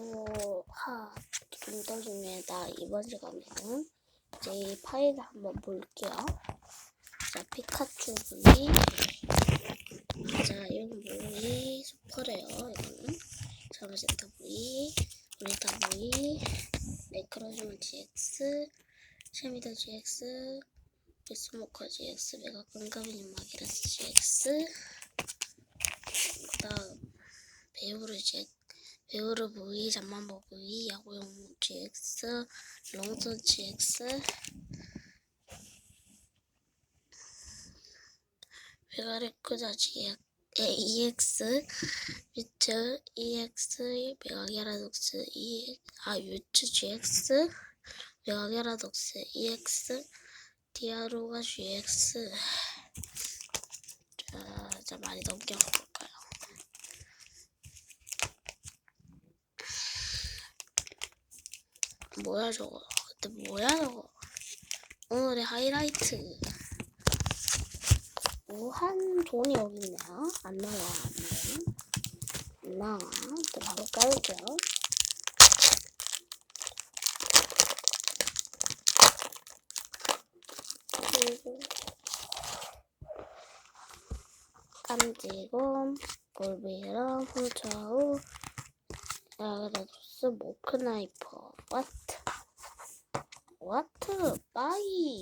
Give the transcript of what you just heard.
하 김도중에다 이번 시간에는 이 파일을 한번 볼게요. 자 피카츄 V 자 이건 V 슈퍼래요 이거는 자마센터 V 우리타 V 네크로즈마 GX 샤미더 GX 비스모커 GX 메가 끈가빈 마기라스 GX 그다음 배우르 GX 배우르 V, 잠만보 V, 야구용 GX, 롱선 GX, 메가레크자 GX, EX, 뮤트 EX, 메가게라독스 EX, 아 뮤트 GX, 메가게라독스 EX, 디아로가 GX. 자, 자 많이 넘겨볼까요? 뭐야 저거? 근데 뭐야 저거? 오늘의 하이라이트. 무한 돈이 여기 있네요. 안 나와, 안 나와. 또 바로 깔게요. 그리고 깜지곰, 골비랑 훔쳐우, 야그라도스 모크나이퍼, 와트. 와트 빠이